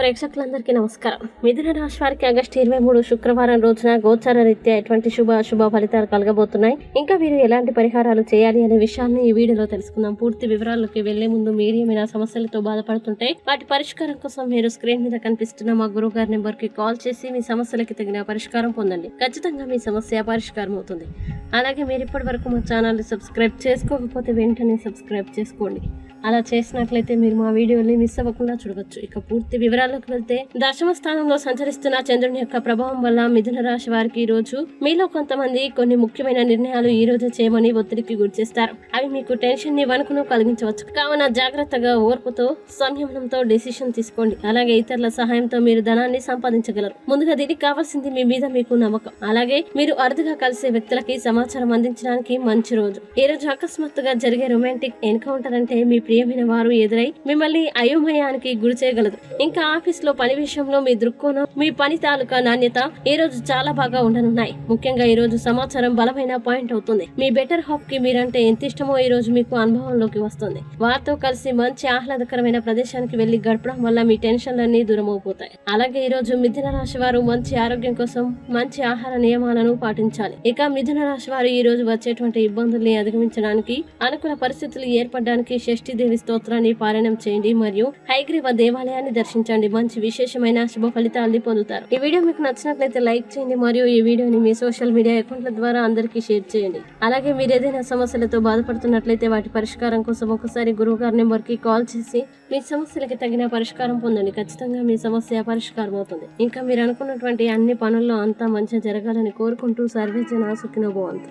ప్రేక్షకులందరికీ నమస్కారం. మిథున రాశి వారికి ఆగస్టు ఇరవై మూడు శుక్రవారం రోజున గోచార రీత్యా ఎటువంటి శుభ అశుభ ఫలితాలు కలగబోతున్నాయి? ఇంకా మీరు ఎలాంటి పరిహారాలు చేయాలి అనే విషయాన్ని ఈ వీడియోలో తెలుసుకుందాం. పూర్తి వివరాల్లోకి వెళ్ళే ముందు మీరు ఏమైనా సమస్యలతో బాధపడుతుంటే వాటి పరిష్కారం కోసం మీరు స్క్రీన్ మీద కనిపిస్తున్న మా గురువు గారి నెంబర్కి కాల్ చేసి మీ సమస్యలకి తగిన పరిష్కారం పొందండి. ఖచ్చితంగా మీ సమస్య పరిష్కారం అవుతుంది. అలాగే మీరు ఇప్పటి వరకు మా ఛానల్ని సబ్స్క్రైబ్ చేసుకోకపోతే వెంటనే సబ్స్క్రైబ్ చేసుకోండి. అలా చేసినట్లయితే మీరు మా వీడియోని మిస్ అవ్వకుండా చూడవచ్చు. ఇక పూర్తి వివరాల్లోకి వెళ్తే దశమ స్థానంలో సంచరిస్తున్న చంద్రుని యొక్క ప్రభావం వల్ల మిథున రాశి వారికి ఈ రోజు మీలో కొంతమంది కొన్ని ముఖ్యమైన నిర్ణయాలు ఈ రోజు చేయమని ఒత్తిడికి గురి చేస్తారు. అవి మీకు టెన్షన్ని వణుకును కలిగించవచ్చు. కావున జాగ్రత్తగా ఓర్పుతో సంయమనంతో డెసిషన్ తీసుకోండి. అలాగే ఇతరుల సహాయంతో మీరు ధనాన్ని సంపాదించగలరు. ముందుగా దీనికి కావాల్సింది మీ మీద మీకు నమ్మకం. అలాగే మీరు అరుదుగా కలిసే వ్యక్తులకి సమాచారం అందించడానికి మంచి రోజు. ఈ రోజు అకస్మాత్తుగా జరిగే రొమాంటిక్ ఎన్కౌంటర్ అంటే మీ ప్రియమైన వారు ఎదురై మిమ్మల్ని అయోమయానికి గురి చేయగలదు. ఇంకా ఆఫీస్లో పని విషయంలో మీ దృక్కోణం మీ పని తాలూకా నాణ్యత ఈ రోజు చాలా బాగా ఉండనున్నాయి. ముఖ్యంగా ఈ రోజు సమాచారం బలమైన పాయింట్ అవుతుంది. మీ బెటర్ హాఫ్కి మీరంటే ఎంత ఇష్టమో ఈ రోజు మీకు అనుభవంలోకి వస్తుంది. వారితో కలిసి మంచి ఆహ్లాదకరమైన ప్రదేశానికి వెళ్ళి గడపడం వల్ల మీ టెన్షన్లన్నీ దూరం అయిపోతాయి అలాగే ఈ రోజు మిథున రాశి వారు మంచి ఆరోగ్యం కోసం మంచి ఆహార నియమాలను పాటించాలి. ఇక మిథున రాశి వారు ఈ రోజు వచ్చేటువంటి ఇబ్బందుల్ని అధిగమించడానికి అనుకూల పరిస్థితులు ఏర్పడడానికి షష్ఠి దేవి స్తోత్రాన్ని పారాయణం చేయండి మరియు హైగ్రీవ దేవాలయాన్ని దర్శించండి. మంచి విశేషమైన శుభ ఫలితాల్ని పొందుతారు. ఈ వీడియో మీకు నచ్చినట్లయితే లైక్ చేయండి మరియు ఈ వీడియోని మీ సోషల్ మీడియా అకౌంట్ల ద్వారా అందరికీ షేర్ చేయండి. అలాగే మీరు ఏదైనా సమస్యలతో బాధపడుతున్నట్లయితే వాటి పరిష్కారం కోసం ఒకసారి గురువు గారి నెంబర్కి కాల్ చేసి మీ సమస్యలకి తగిన పరిష్కారం పొందండి. ఖచ్చితంగా మీ సమస్య పరిష్కారం అవుతుంది. ఇంకా మీరు అనుకున్నటువంటి అన్ని పనుల్లో అంతా మంచిగా జరగాలని కోరుకుంటూ సర్వే జన సుఖినో